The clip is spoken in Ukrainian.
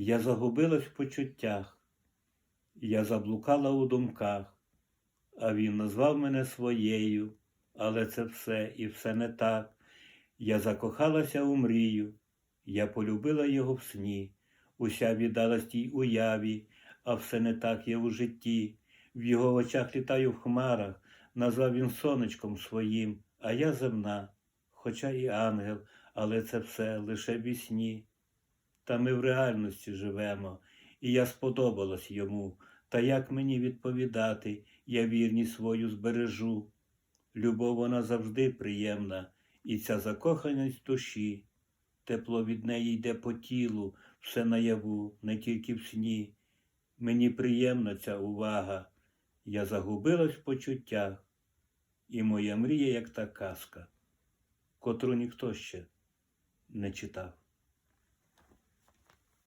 Я загубилась в почуттях, я заблукала у думках, а він назвав мене своєю, але це все і все не так. Я закохалася у мрію, я полюбила його в сні, уся віддалась тій уяві, а все не так є у житті. В його очах літаю в хмарах, назвав він сонечком своїм, а я земна, хоча і ангел, але це все лише вісні. Та ми в реальності живемо, і я сподобалась йому. Та як мені відповідати, я вірність свою збережу. Любов вона завжди приємна, і ця закоханість душі. Тепло від неї йде по тілу, все наяву, не тільки в сні. Мені приємна ця увага. Я загубилась в почуттях, і моя мрія, як та казка, котру ніхто ще не читав.